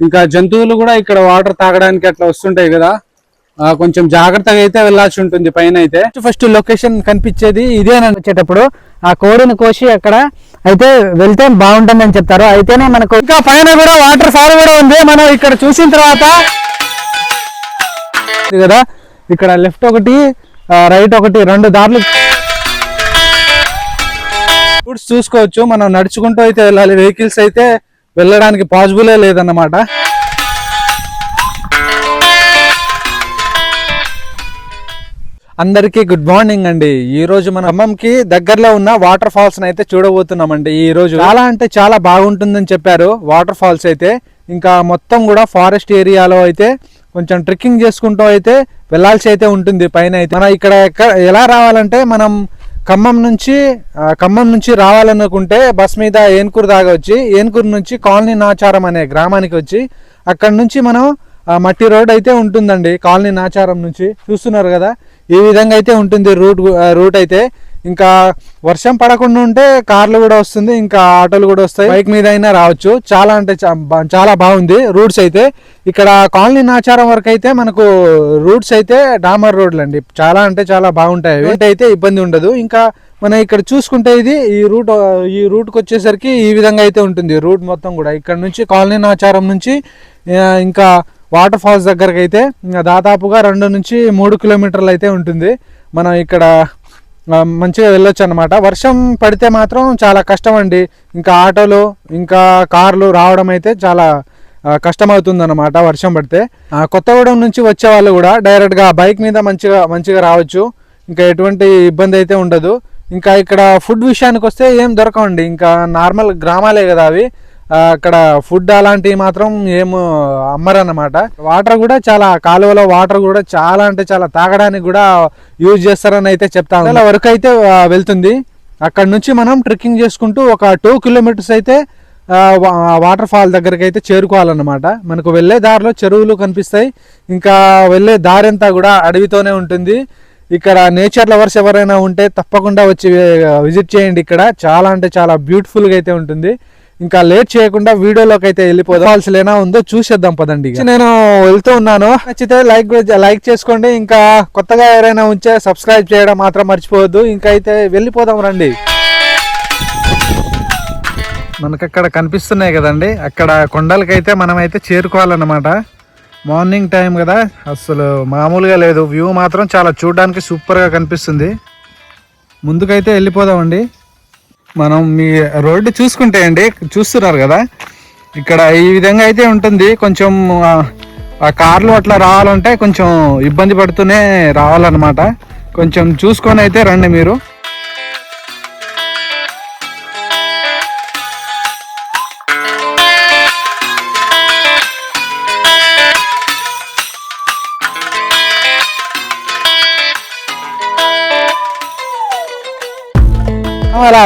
ఇంకా జంతువులు కూడా ఇక్కడ వాటర్ తాగడానికి అట్లా వస్తుంటాయి కదా. కొంచెం జాగ్రత్తగా అయితే వెళ్ళాల్సి ఉంటుంది పైన అయితే. ఫస్ట్ లొకేషన్ కనిపించేది ఇదేనని వచ్చేటప్పుడు ఆ కోడిని కోసి అక్కడ అయితే వెళ్తే బాగుంటుందని చెప్తారు. అయితేనే మనకు ఇంకా పైన కూడా వాటర్ ఫాల్ కూడా ఉంది. మనం ఇక్కడ చూసిన తర్వాత కదా ఇక్కడ లెఫ్ట్ ఒకటి రైట్ ఒకటి రెండు దారులు రూట్స్ చూసుకోవచ్చు. మనం నడుచుకుంటూ అయితే వెళ్ళాలి. వెహికల్స్ అయితే వెళ్ళడానికి పాసిబులే లేదన్నమాట. అందరికీ గుడ్ మార్నింగ్ అండి. ఈ రోజు మన ఖమ్మంకి దగ్గరలో ఉన్న వాటర్ ఫాల్స్ అయితే చూడబోతున్నామండి. ఈ రోజు చాలా అంటే చాలా బాగుంటుందని చెప్పారు వాటర్ ఫాల్స్ అయితే. ఇంకా మొత్తం కూడా ఫారెస్ట్ ఏరియాలో అయితే కొంచెం ట్రెక్కింగ్ చేసుకుంటూ అయితే వెళ్ళాల్సి అయితే ఉంటుంది. పైన అయితే. మన ఇక్కడ ఎలా రావాలంటే మనం ఖమ్మం నుంచి ఖమ్మం నుంచి రావాలనుకుంటే బస్ మీద ఏన్కూరు దాకా వచ్చి ఏన్కూరు నుంచి కాలనీ నాచారం అనే గ్రామానికి వచ్చి అక్కడ నుంచి మనం మట్టి రోడ్ అయితే ఉంటుందండి కాలనీ నాచారం నుంచి. చూస్తున్నారు కదా? ఈ విధంగా అయితే ఉంటుంది రూట్ రూట్ అయితే. ఇంకా వర్షం పడకుండా ఉంటే కార్లు కూడా వస్తుంది ఇంకా ఆటోలు కూడా వస్తాయి. బైక్ మీద అయినా రావచ్చు. చాలా అంటే చాలా బాగుంది రూట్స్ అయితే. ఇక్కడ కాలనీ నాచారం వరకు అయితే మనకు రూట్స్ అయితే డామర్ రోడ్లు అండి. చాలా అంటే చాలా బాగుంటాయి అవి. అయితే ఇబ్బంది ఉండదు. ఇంకా మనం ఇక్కడ చూసుకుంటే ఇది ఈ రూట్ ఈ రూట్కి వచ్చేసరికి ఈ విధంగా అయితే ఉంటుంది రూట్ మొత్తం కూడా. ఇక్కడ నుంచి కాలనీ నాచారం నుంచి ఇంకా వాటర్ ఫాల్స్ దగ్గరకు అయితే దాదాపుగా రెండు నుంచి మూడు కిలోమీటర్లు అయితే ఉంటుంది. మనం ఇక్కడ మంచిగా వెళ్ళొచ్చు అనమాట వర్షం పడితే మాత్రం చాలా కష్టం అండి. ఇంకా ఆటోలు ఇంకా కార్లు రావడం అయితే చాలా ఆ, కష్టమవుతుంది అనమాట వర్షం పడితే. కొత్తగూడెం నుంచి వచ్చే వాళ్ళు కూడా డైరెక్ట్గా బైక్ మీద మంచిగా మంచిగా రావచ్చు. ఇంకా ఎటువంటి ఇబ్బంది అయితే ఉండదు. ఇంకా ఇక్కడ ఫుడ్ విషయానికి వస్తే ఏం దొరకవండి. ఇంకా నార్మల్ గ్రామాలే కదా అవి. అక్కడ ఫుడ్ అలాంటివి మాత్రం ఏం అమ్మరన్నమాట. వాటర్ కూడా చాలా కాలువలో వాటర్ కూడా చాలా అంటే చాలా తాగడానికి కూడా యూజ్ చేస్తారని అయితే చెప్తాను అలా వరకు అయితే వెళ్తుంది. అక్కడ నుంచి మనం ట్రెక్కింగ్ చేసుకుంటూ ఒక టూ కిలోమీటర్స్ అయితే వా- వాటర్ ఫాల్ దగ్గరికి అయితే చేరుకోవాలన్నమాట. మనకు వెళ్ళే దారిలో చెరువులు కనిపిస్తాయి. ఇంకా వెళ్ళే దారి అంతా కూడా అడవితోనే ఉంటుంది. ఇక్కడ నేచర్ లవర్స్ ఎవరైనా ఉంటే తప్పకుండా వచ్చి విజిట్ చేయండి ఇక్కడ. చాలా అంటే చాలా బ్యూటిఫుల్గా అయితే ఉంటుంది. ఇంకా లేట్ చేయకుండా వీడియోలోకి అయితే వెళ్ళిపోదాం. ఫాల్స్ లేనా ఉందో చూసేద్దాం పదండి. నేను వెళ్తూ ఉన్నాను. నచ్చితే లైక్ లైక్ చేసుకోండి. ఇంకా కొత్తగా ఎవరైనా ఉంటే సబ్స్క్రైబ్ చేయడం మాత్రం మర్చిపోవద్దు. ఇంకా అయితే వెళ్ళిపోదాం రండి. మనకు అక్కడ కనిపిస్తున్నాయి కదండి. అక్కడ కొండలకైతే మనం అయితే చేరుకోవాలన్నమాట. మార్నింగ్ టైం కదా. అసలు మామూలుగా లేదు. వ్యూ మాత్రం చాలా చూడడానికి సూపర్గా కనిపిస్తుంది. ముందుకైతే వెళ్ళిపోదామండి. మనం మీ రోడ్డు చూసుకుంటే అండి చూస్తున్నారు కదా? ఇక్కడ ఈ విధంగా అయితే ఉంటుంది. కొంచెం ఆ, కార్లు అట్లా రావాలంటే కొంచెం ఇబ్బంది పడుతూనే రావాలన్నమాట. కొంచెం చూసుకొని అయితే రండి మీరు.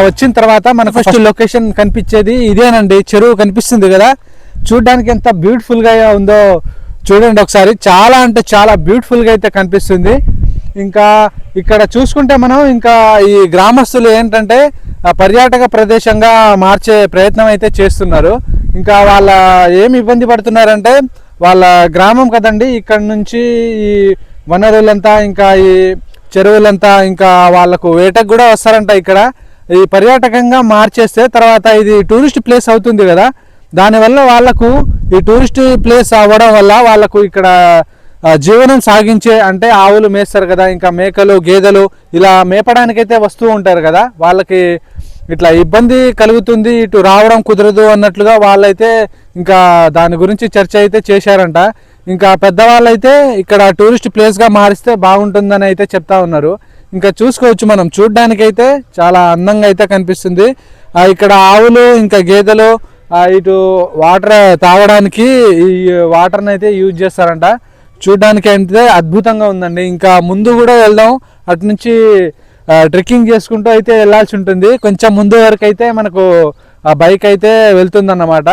వచ్చిన తర్వాత మనకు ఫస్ట్ లొకేషన్ కనిపించేది ఇదేనండి. చెరువు కనిపిస్తుంది కదా. చూడడానికి ఎంత బ్యూటిఫుల్గా ఉందో చూడండి ఒకసారి. చాలా అంటే చాలా బ్యూటిఫుల్గా అయితే కనిపిస్తుంది. ఇంకా ఇక్కడ చూసుకుంటే మనం ఇంకా ఈ గ్రామస్తులు ఏంటంటే పర్యాటక ప్రదేశంగా మార్చే ప్రయత్నం అయితే చేస్తున్నారు. ఇంకా వాళ్ళ ఏమి ఇబ్బంది పడుతున్నారంటే వాళ్ళ గ్రామం కదండి. ఇక్కడ నుంచి ఈ వనరులంతా ఇంకా ఈ చెరువులంతా ఇంకా వాళ్ళకు వేటకు కూడా వస్తారంట ఇక్కడ. ఈ పర్యాటకంగా మార్చేస్తే తర్వాత ఇది టూరిస్ట్ ప్లేస్ అవుతుంది కదా. దానివల్ల వాళ్ళకు ఈ టూరిస్ట్ ప్లేస్ అవ్వడం వల్ల వాళ్ళకు ఇక్కడ జీవనం సాగించే అంటే ఆవులు మేస్తారు కదా ఇంకా మేకలు గేదెలు ఇలా మేపడానికైతే వస్తూ ఉంటారు కదా. వాళ్ళకి ఇట్లా ఇబ్బంది కలుగుతుంది ఇటు రావడం కుదరదు అన్నట్లుగా వాళ్ళైతే ఇంకా దాని గురించి చర్చ అయితే చేశారంట. ఇంకా పెద్దవాళ్ళైతే ఇక్కడ టూరిస్ట్ ప్లేస్గా మారిస్తే బాగుంటుందని అయితే చెప్తా ఉన్నారు. ఇంకా చూసుకోవచ్చు మనం. చూడ్డానికైతే చాలా అందంగా అయితే కనిపిస్తుంది. ఇక్కడ ఆవులు ఇంకా గేదెలు ఇటు వాటర్ తాగడానికి ఈ వాటర్ని అయితే యూజ్ చేస్తారంట. చూడ్డానికి అయితే అద్భుతంగా ఉందండి. ఇంకా ముందు కూడా వెళ్దాం. అటు నుంచి ట్రెక్కింగ్ చేసుకుంటూ అయితే వెళ్ళాల్సి ఉంటుంది. కొంచెం ముందు వరకు అయితే మనకు ఆ బైక్ అయితే వెళ్తుందన్నమాట.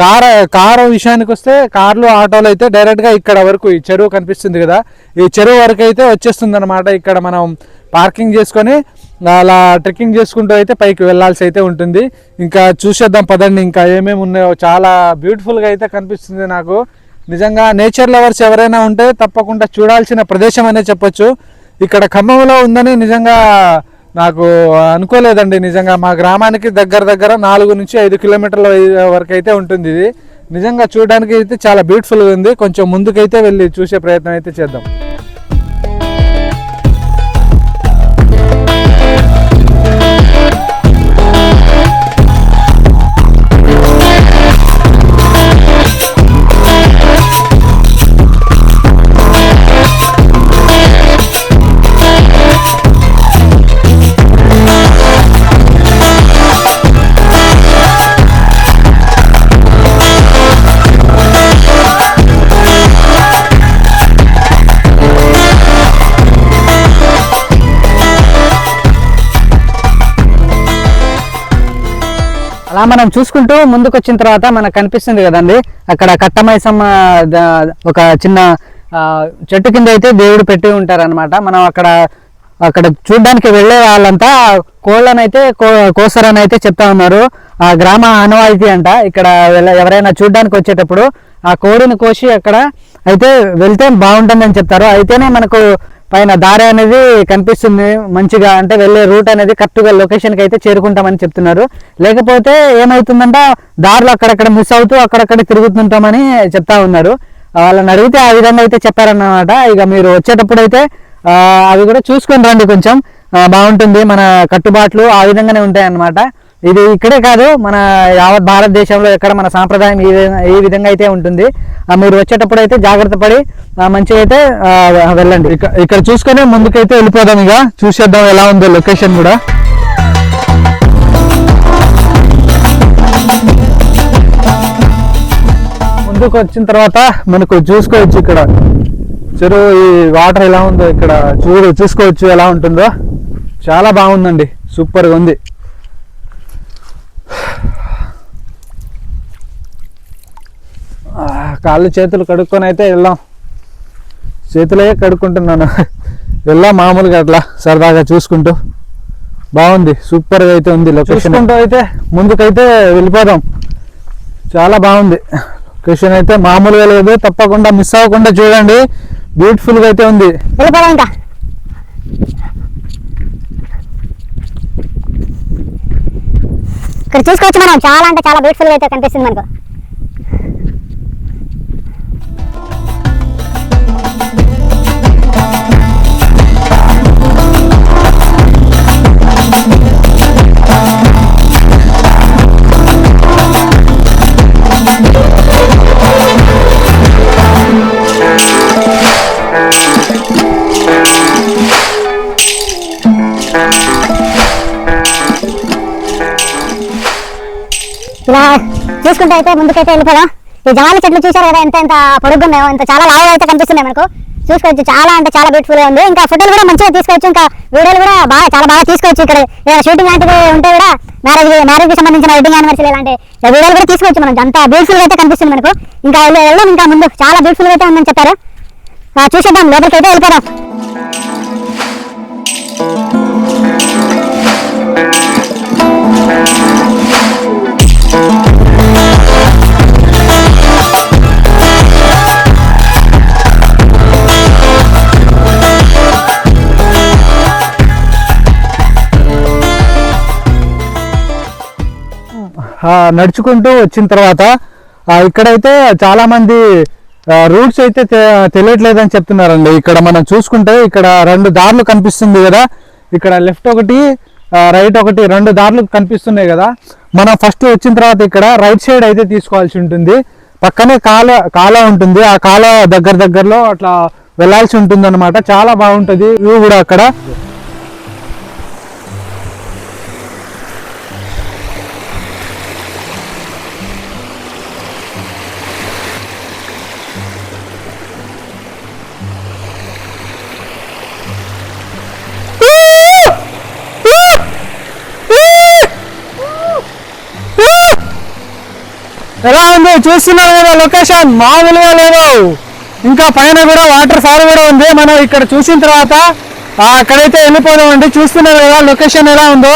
కార్ కారు విషయానికి వస్తే కార్లు ఆటోలు అయితే డైరెక్ట్గా ఇక్కడ వరకు ఈ చెరువు కనిపిస్తుంది కదా. ఈ చెరువు వరకు అయితే వచ్చేస్తుంది అనమాట ఇక్కడ మనం పార్కింగ్ చేసుకొని అలా ట్రెక్కింగ్ చేసుకుంటూ అయితే పైకి వెళ్ళాల్సి అయితే ఉంటుంది. ఇంకా చూసేద్దాం పదండి. ఇంకా ఏమేమి ఉన్నాయో. చాలా బ్యూటిఫుల్గా అయితే కనిపిస్తుంది నాకు. నిజంగా నేచర్ లవర్స్ ఎవరైనా ఉంటే తప్పకుండా చూడాల్సిన ప్రదేశం అనే చెప్పొచ్చు. ఇక్కడ ఖమ్మంలో ఉందని నిజంగా నాకు అనుకోలేదండి నిజంగా. మా గ్రామానికి దగ్గర దగ్గర నాలుగు నుంచి ఐదు కిలోమీటర్ల వరకు అయితే ఉంటుంది ఇది. నిజంగా చూడడానికి అయితే చాలా బ్యూటిఫుల్గా ఉంది. కొంచెం ముందుకైతే వెళ్ళి చూసే ప్రయత్నం అయితే చేద్దాం. మనం చూసుకుంటూ ముందుకు వచ్చిన తర్వాత మనకు కనిపిస్తుంది కదండి. అక్కడ కట్టమైసమ్మ ఒక చిన్న ఆ, చెట్టు కింద అయితే దేవుడు పెట్టి ఉంటారన్నమాట. మనం అక్కడ అక్కడ చూడడానికి వెళ్ళే వాళ్ళంతా కోళ్ళనైతే కో కోసరని అయితే చెప్తా ఉన్నారు. ఆ గ్రామ ఆనవాయితీ అంట. ఇక్కడ ఎవరైనా చూడడానికి వచ్చేటప్పుడు ఆ కోడిని కోసి అక్కడ అయితే వెళ్తే బాగుంటుందని చెప్తారు. అయితేనే మనకు పైన దారి అనేది కనిపిస్తుంది. మంచిగా అంటే వెళ్ళే రూట్ అనేది కరెక్ట్గా లొకేషన్కి అయితే చేరుకుంటామని చెప్తున్నారు. లేకపోతే ఏమవుతుందంట దారిలో అక్కడక్కడ మిస్ అవుతూ అక్కడక్కడ తిరుగుతుంటామని చెప్తా ఉన్నారు. వాళ్ళని అడిగితే ఆ విధంగా అయితే చెప్పారన్నమాట. ఇక మీరు వచ్చేటప్పుడు అయితే అవి కూడా చూసుకొని రండి కొంచెం. బాగుంటుంది మన కట్టుబాట్లు ఆ విధంగానే ఉంటాయి అన్నమాట ఇది ఇక్కడే కాదు మన యావత్ భారతదేశంలో ఎక్కడ మన సాంప్రదాయం ఈ విధంగా ఈ విధంగా అయితే ఉంటుంది. ఆ, మీరు వచ్చేటప్పుడు అయితే జాగ్రత్త పడి మంచిగా అయితే వెళ్ళండి. ఇక్కడ చూసుకొని ముందుకైతే వెళ్ళిపోదాం ఇక. చూసేద్దాం ఎలా ఉందో లొకేషన్ కూడా. ముందుకు వచ్చిన తర్వాత మనకు చూసుకోవచ్చు ఇక్కడ. చెరువు ఈ వాటర్ ఎలా ఉందో ఇక్కడ. చూడు చూసుకోవచ్చు ఎలా ఉంటుందో. చాలా బాగుందండి. సూపర్గా ఉంది. కాళ్ళు చేతులు కడుక్కొని అయితే వెళ్దాం. చేతులే కడుక్కుంటున్నాను. వెళ్ళాం మామూలుగా అట్లా సరదాగా చూసుకుంటూ. బాగుంది సూపర్గా అయితే ఉంది లొకేషన్ చూసుకుంటూ అయితే ముందుకైతే వెళ్ళిపోదాం. చాలా బాగుంది. లొకేషన్ అయితే మామూలుగా లేదు తప్పకుండా మిస్ అవ్వకుండా చూడండి. బ్యూటిఫుల్గా అయితే ఉంది. వెళ్ళిపోదాం ఇంకా. ఇక్కడ చూసుకోవచ్చు మనం. చాలా అంటే చాలా బ్యూటిఫుల్గా అయితే కనిపిస్తుంది మనకు. చూసుకుంటే అయితే ముందుకైతే వెళ్ళిపోదాం. ఈ జవాల చెట్లు చూసారు కదా ఎంత ఎంత పొడుగు ఉన్నాయో చాలా లాగా అయితే కనిపిస్తున్నాయి మనకు. చూసుకోవచ్చు చాలా అంటే చాలా బ్యూటిఫుల్గా ఉంది. ఇంకా ఫోటోలు కూడా మంచిగా తీసుకోవచ్చు. ఇంకా వీడియోలు కూడా బాగా చాలా బాగా తీసుకోవచ్చు ఇక్కడ. షూటింగ్ లాంటివి ఉంటే కూడా మ్యారేజ్ మ్యారేజ్కి సంబంధించిన వెడ్డింగ్ యానివర్సరీ ఇలాంటి వీడియోలు కూడా తీసుకోవచ్చు మనం. అంత బ్యూటిఫుల్గా అయితే కనిపిస్తుంది మనకు. ఇంకా వెళ్ళి- ఇంకా ముందు చాలా బ్యూటిఫుల్గా అయితే ఉందని చెప్పారు. చూసేద్దాం. లోపలికి అయితే వెళ్ళిపోదాం. నడుచుకుంటూ వచ్చిన తర్వాత ఇక్కడైతే చాలా మంది రూట్స్ అయితే తెలియట్లేదని చెప్తున్నారండి. ఇక్కడ మనం చూసుకుంటే ఇక్కడ రెండు దారులు కనిపిస్తుంది కదా. ఇక్కడ లెఫ్ట్ ఒకటి రైట్ ఒకటి రెండు దారులు కనిపిస్తున్నాయి కదా. మనం ఫస్ట్ వచ్చిన తర్వాత ఇక్కడ రైట్ సైడ్ అయితే తీసుకోవాల్సి ఉంటుంది. పక్కనే కాల కాల ఉంటుంది. ఆ కాల దగ్గర దగ్గరలో అట్లా వెళ్ళాల్సి ఉంటుంది అనమాట చాలా బాగుంటుంది. వ్యూ కూడా అక్కడ. ఎలా ఉంది? చూస్తున్నారు కదా లొకేషన్. మామూలుగా లేదు. ఇంకా పైన కూడా వాటర్ ఫాల్ కూడా ఉంది. మనం ఇక్కడ చూసిన తర్వాత అక్కడైతే వెళ్ళిపోదామండి చూస్తున్నారు కదా లొకేషన్ ఎలా ఉందో.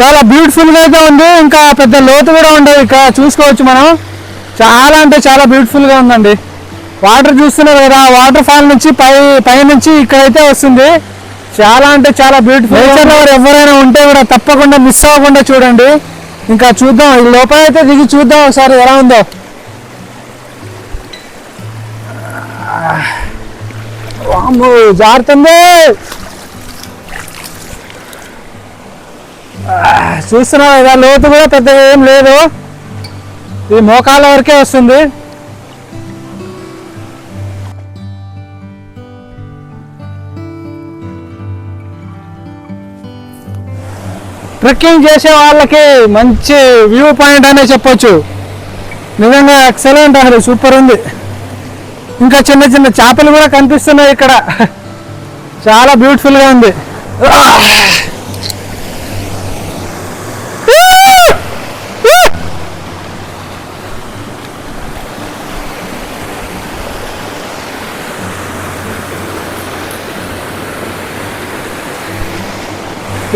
చాలా బ్యూటిఫుల్గా అయితే ఉంది. ఇంకా పెద్ద లోతు కూడా ఉండదు. ఇక్కడ చూసుకోవచ్చు మనం. చాలా అంటే చాలా బ్యూటిఫుల్గా ఉందండి. వాటర్ చూస్తున్నారు కదా. వాటర్ ఫాల్ నుంచి పై పై నుంచి ఇక్కడైతే వస్తుంది. చాలా అంటే చాలా బ్యూటిఫుల్ నేచర్ ఎవరైనా ఉంటే కూడా తప్పకుండా మిస్ అవ్వకుండా చూడండి. ఇంకా చూద్దాం ఈ లోపల అయితే దిగి చూద్దాం ఒకసారి ఎలా ఉందో. వామ్మో, జారుతుంది చూస్తున్నావు ఇలా లోతు కూడా పెద్దగా ఏం లేదు. ఈ మోకాల వరకే వస్తుంది. ట్రెక్కింగ్ చేసే వాళ్ళకి మంచి వ్యూ పాయింట్ అనే చెప్పొచ్చు. నిజంగా ఎక్సలెంట్ అసలు సూపర్ ఉంది. ఇంకా చిన్న చిన్న చేపలు కూడా కనిపిస్తున్నాయి ఇక్కడ. చాలా బ్యూటిఫుల్గా ఉంది.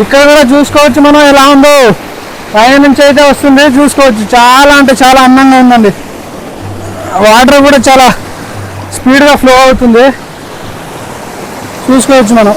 ఇక్కడ కూడా చూసుకోవచ్చు మనం ఎలా ఉందో. పైన నుంచి అయితే వస్తుంది చూసుకోవచ్చు. చాలా అంటే చాలా అందంగా ఉందండి. వాటర్ కూడా చాలా స్పీడ్గా ఫ్లో అవుతుంది. చూసుకోవచ్చు మనం.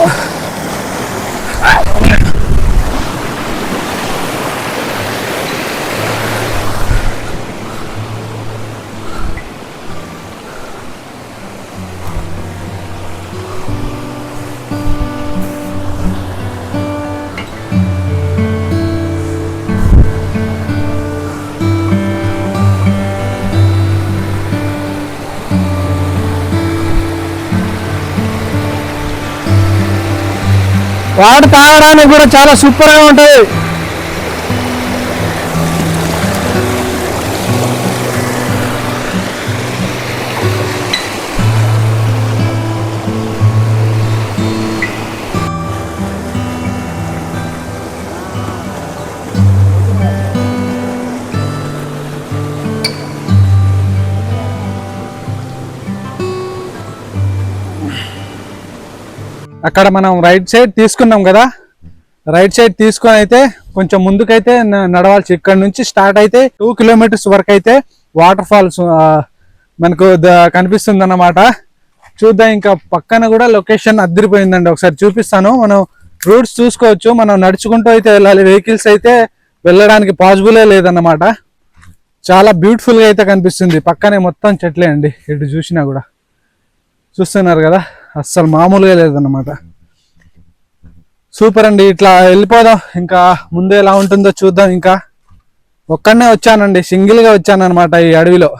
వాడు తాగడానికి కూడా చాలా సూపర్గా ఉంటుంది. అక్కడ మనం రైట్ సైడ్ తీసుకున్నాం కదా. రైట్ సైడ్ తీసుకొని అయితే కొంచెం ముందుకైతే నడవాల్సి ఇక్కడ నుంచి స్టార్ట్ అయితే టూ కిలోమీటర్స్ వరకు అయితే వాటర్ ఫాల్స్ మనకు కనిపిస్తుంది అన్నమాట చూద్దాం ఇంకా పక్కన కూడా లొకేషన్ అద్దరిపోయిందండి. ఒకసారి చూపిస్తాను. మనం రూట్స్ చూసుకోవచ్చు. మనం నడుచుకుంటూ అయితే వెళ్ళాలి. వెహికల్స్ అయితే వెళ్ళడానికి పాసిబులే లేదన్నమాట. చాలా బ్యూటిఫుల్గా అయితే కనిపిస్తుంది. పక్కనే మొత్తం చెట్లే అండి. ఇటు చూసినా కూడా. చూస్తున్నారు కదా? అస్సలు మామూలుగా లేదన్నమాట. సూపర్ అండి ఇట్లా వెళ్ళిపోదాం. ఇంకా ముందు ఎలా ఉంటుందో చూద్దాం. ఇంకా ఒక్కడనే వచ్చానండి సింగిల్గా వచ్చాను అనమాట ఈ అడవిలో.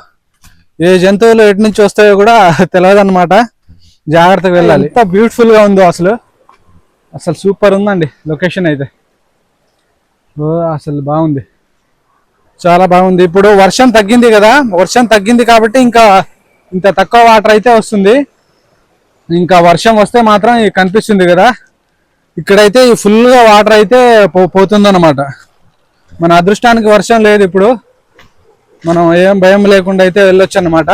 ఏ జంతువులు ఎటు నుంచి వస్తాయో కూడా తెలియదు అనమాట జాగ్రత్తగా వెళ్ళాలి. ఎంత బ్యూటిఫుల్గా ఉందో అసలు. అసలు సూపర్ ఉందండి లొకేషన్ అయితే. ఓ అసలు బాగుంది. చాలా బాగుంది. ఇప్పుడు వర్షం తగ్గింది కదా వర్షం తగ్గింది కాబట్టి ఇంకా ఇంత తక్కువ వాటర్ అయితే వస్తుంది. ఇంకా వర్షం వస్తే మాత్రం ఇది కనిపిస్తుంది కదా. ఇక్కడైతే ఫుల్ ఫుల్గా వాటర్ అయితే పో పోతుందన్నమాట. మన అదృష్టానికి వర్షం లేదు ఇప్పుడు. మనం ఏం భయం లేకుండా అయితే వెళ్ళొచ్చు అన్నమాట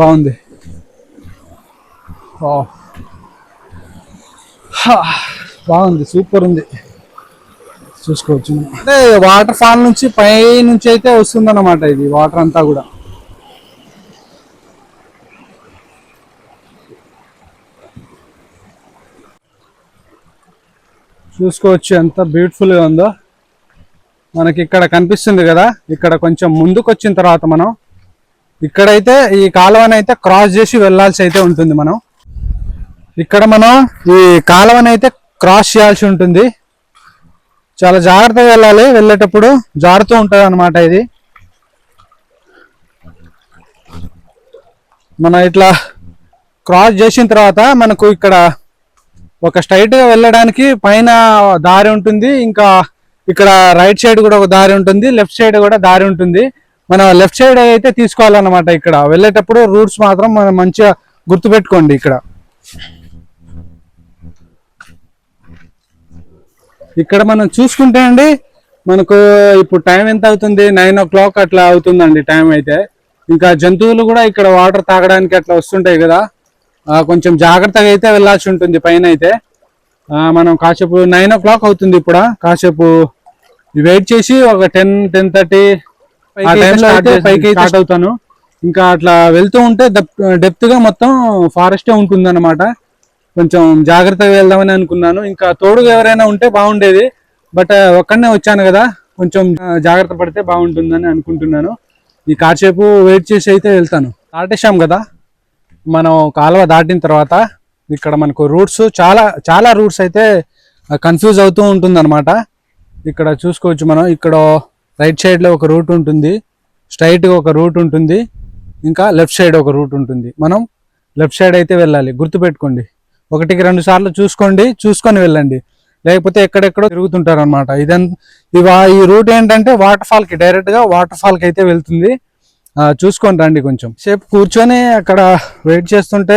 బాగుంది బాగుంది సూపర్ ఉంది. చూసుకోవచ్చు. అంటే వాటర్ ఫాల్ నుంచి పై నుంచి అయితే వస్తుంది ఇది వాటర్ అంతా కూడా. చూసుకోవచ్చు ఎంత బ్యూటిఫుల్గా ఉందో. మనకి ఇక్కడ కనిపిస్తుంది కదా ఇక్కడ కొంచెం ముందుకు వచ్చిన తర్వాత మనం. ఇక్కడైతే ఈ కాలువని అయితే క్రాస్ చేసి వెళ్ళాల్సి అయితే ఉంటుంది మనం. ఇక్కడ మనం ఈ కాలువని అయితే క్రాస్ చేయాల్సి ఉంటుంది. చాలా జాగ్రత్తగా వెళ్ళాలి. వెళ్ళేటప్పుడు జారుతూ ఉంటుంది అనమాట ఇది. మనం ఇట్లా క్రాస్ చేసిన తర్వాత మనకు ఇక్కడ ఒక స్ట్రైట్గా వెళ్ళడానికి పైన దారి ఉంటుంది. ఇంకా ఇక్కడ రైట్ సైడ్ కూడా ఒక దారి ఉంటుంది. లెఫ్ట్ సైడ్ కూడా దారి ఉంటుంది. మనం లెఫ్ట్ సైడ్ అయితే తీసుకోవాలన్నమాట ఇక్కడ. వెళ్ళేటప్పుడు రూట్స్ మాత్రం మనం మంచిగా గుర్తుపెట్టుకోండి ఇక్కడ. ఇక్కడ మనం చూసుకుంటే అండి మనకు ఇప్పుడు టైం ఎంత అవుతుంది? నైన్ ఓ క్లాక్ అట్లా అవుతుందండి టైం అయితే. ఇంకా జంతువులు కూడా ఇక్కడ వాటర్ తాగడానికి అట్లా వస్తుంటాయి కదా. కొంచెం జాగ్రత్తగా అయితే వెళ్ళాల్సి ఉంటుంది పైన అయితే. ఆ, మనం కాసేపు నైన్ ఓ క్లాక్ అవుతుంది ఇప్పుడు? కాసేపు వెయిట్ చేసి ఒక టెన్ టెన్ థర్టీ ఆ టైంలో అయితే పైకి స్టార్ట్ అవుతాను. ఇంకా అట్లా వెళ్తూ ఉంటే డెప్త్గా మొత్తం ఫారెస్టే ఉంటుంది అనమాట కొంచెం జాగ్రత్తగా వెళ్దామని అనుకున్నాను. ఇంకా తోడుగా ఎవరైనా ఉంటే బాగుండేది. బట్ ఒక్కడనే వచ్చాను కదా. కొంచెం జాగ్రత్త పడితే బాగుంటుందని అనుకుంటున్నాను. ఈ కాసేపు వెయిట్ చేసి అయితే వెళ్తాను. దాటేశాం కదా? మనం కాలువ దాటిన తర్వాత ఇక్కడ మనకు రూట్స్ చాలా చాలా రూట్స్ అయితే కన్ఫ్యూజ్ అవుతూ ఉంటుంది ఇక్కడ చూసుకోవచ్చు మనం. ఇక్కడ రైట్ సైడ్లో ఒక రూట్ ఉంటుంది. స్ట్రైట్గా ఒక రూట్ ఉంటుంది. ఇంకా లెఫ్ట్ సైడ్ ఒక రూట్ ఉంటుంది. మనం లెఫ్ట్ సైడ్ అయితే వెళ్ళాలి. గుర్తుపెట్టుకోండి. ఒకటికి రెండు సార్లు చూసుకోండి చూసుకొని వెళ్ళండి. లేకపోతే ఎక్కడెక్కడో తిరుగుతుంటారు అనమాట ఇదంతా ఇవా ఈ రూట్ ఏంటంటే వాటర్ ఫాల్కి డైరెక్ట్గా వాటర్ ఫాల్కి అయితే వెళ్తుంది. చూసుకొని రండి కొంచెం. సేపు కూర్చొని అక్కడ వెయిట్ చేస్తుంటే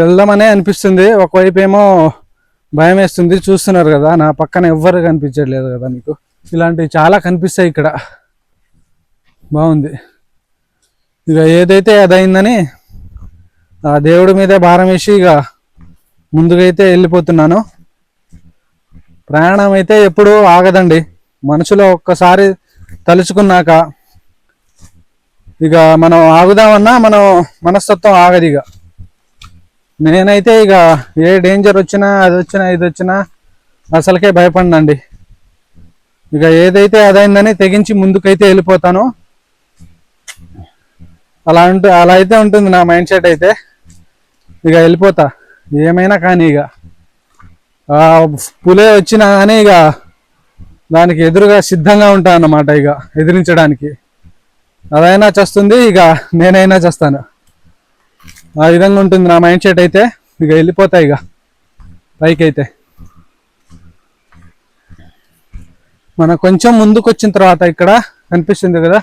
వెళ్దామనే అనిపిస్తుంది. ఒకవైపు ఏమో భయం వేస్తుంది చూస్తున్నారు కదా. నా పక్కన ఎవ్వరు కనిపించట్లేదు కదా మీకు. ఇలాంటివి చాలా కనిపిస్తాయి ఇక్కడ. బాగుంది. ఇక ఏదైతే అదైందని ఆ దేవుడి మీదే భారం వేసి ఇక ముందుకైతే వెళ్ళిపోతున్నాను. ప్రయాణం అయితే ఎప్పుడూ ఆగదండి. మనసులో ఒక్కసారి తలుచుకున్నాక ఇక మనం ఆగుదామన్నా మనం మనస్తత్వం ఆగదు ఇక. నేనైతే ఇక ఏ డేంజర్ వచ్చినా అది వచ్చినా ఇది వచ్చినా అసలుకే భయపడినండి. ఇక ఏదైతే అదైందని తెగించి ముందుకైతే వెళ్ళిపోతాను. అలా ఉంటు అలా అయితే ఉంటుంది నా మైండ్ సెట్ అయితే. ఇక వెళ్ళిపోతా. ఏమైనా కానీ ఇక. పులే వచ్చినా కానీ ఇక దానికి ఎదురుగా సిద్ధంగా ఉంటాను అన్నమాట ఇక ఎదిరించడానికి. అదైనా చేస్తుంది ఇక నేనైనా చేస్తాను. ఆ విధంగా ఉంటుంది నా మైండ్ సెట్ అయితే ఇక వెళ్ళిపోతాయి ఇక. పైకి అయితే. మన కొంచెం ముందుకు వచ్చిన తర్వాత ఇక్కడ కనిపిస్తుంది కదా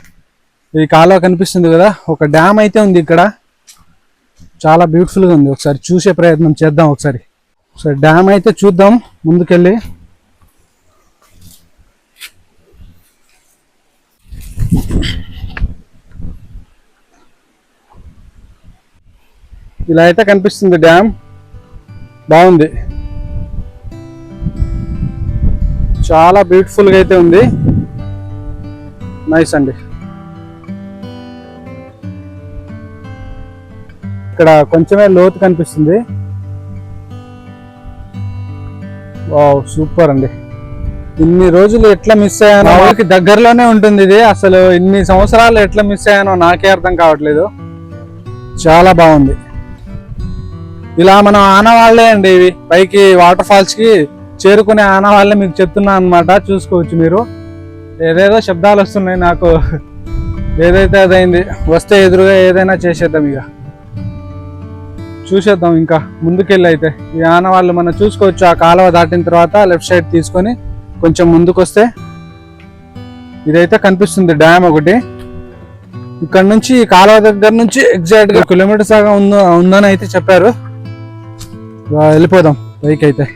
ఈ కాలువ కనిపిస్తుంది కదా ఒక డ్యామ్ అయితే ఉంది ఇక్కడ. చాలా బ్యూటిఫుల్గా ఉంది. ఒకసారి చూసే ప్రయత్నం చేద్దాం ఒకసారి. ఒకసారి డ్యామ్ అయితే చూద్దాం ముందుకెళ్ళి. ఇలా అయితే కనిపిస్తుంది డ్యామ్. బాగుంది. చాలా బ్యూటిఫుల్గా అయితే ఉంది. నైస్ అండి. ఇక్కడ కొంచెమే లోతు కనిపిస్తుంది. వావ్ సూపర్ అండి. ఇన్ని రోజులు ఎట్లా మిస్ అయ్యానో వాళ్ళకి దగ్గరలోనే ఉంటుంది ఇది. అసలు ఇన్ని సంవత్సరాలు ఎట్లా మిస్ అయ్యానో నాకే అర్థం కావట్లేదు. చాలా బాగుంది. ఇలా మనం ఆనవాళ్ళే అండి ఇవి. పైకి వాటర్ ఫాల్స్కి చేరుకునే ఆనవాళ్ళే మీకు చెప్తున్నా అనమాట చూసుకోవచ్చు మీరు. ఏదేదో శబ్దాలు వస్తున్నాయి నాకు. ఏదైతే అదైంది వస్తే ఎదురుగా ఏదైనా చేసేద్దాం ఇక. చూసేద్దాం ఇంకా. ముందుకెళ్ళి అయితే ఈ ఆనవాళ్ళు మనం చూసుకోవచ్చు. ఆ కాలువ దాటిన తర్వాత లెఫ్ట్ సైడ్ తీసుకొని కొంచెం ముందుకు వస్తే ఇదైతే కనిపిస్తుంది డ్యామ్ ఒకటి. ఇక్కడ నుంచి ఈ కాలువ దగ్గర నుంచి ఎగ్జాక్ట్గా కిలోమీటర్స్ దాకా ఉందో ఉందని అయితే చెప్పారు. వెళ్ళిపోదాం పైకి అయితే.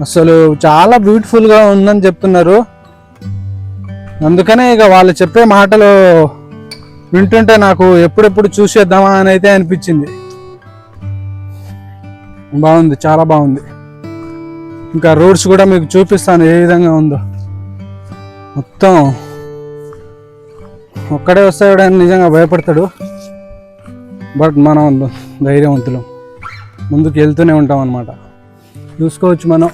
అసలు చాలా బ్యూటిఫుల్గా ఉందని చెప్తున్నారు. అందుకనే ఇక వాళ్ళు చెప్పే మాటలు వింటుంటే నాకు ఎప్పుడెప్పుడు చూసేద్దామా అని అయితే అనిపించింది. బాగుంది చాలా బాగుంది. ఇంకా రోడ్స్ కూడా మీకు చూపిస్తాను ఏ విధంగా ఉందో. మొత్తం ఒక్కడే వస్తాడని నిజంగా భయపడతాడు. బట్ మనం ధైర్యవంతులు. ముందుకు వెళ్తూనే ఉంటాం అనమాట చూసుకోవచ్చు మనం.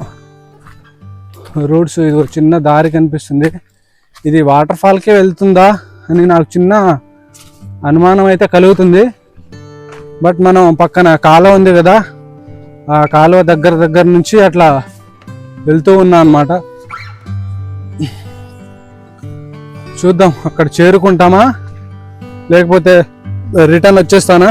రోడ్స్ ఇది ఒక చిన్న దారి కనిపిస్తుంది. ఇది వాటర్ ఫాల్కే వెళ్తుందా అని నాకు చిన్న అనుమానం అయితే కలుగుతుంది. బట్ మనం పక్కన కాలువ ఉంది కదా ఆ కాలువ దగ్గర దగ్గర నుంచి అట్లా వెళ్తూ ఉన్నా అనమాట చూద్దాం అక్కడ చేరుకుంటామా? లేకపోతే రిటర్న్ వచ్చేస్తానా?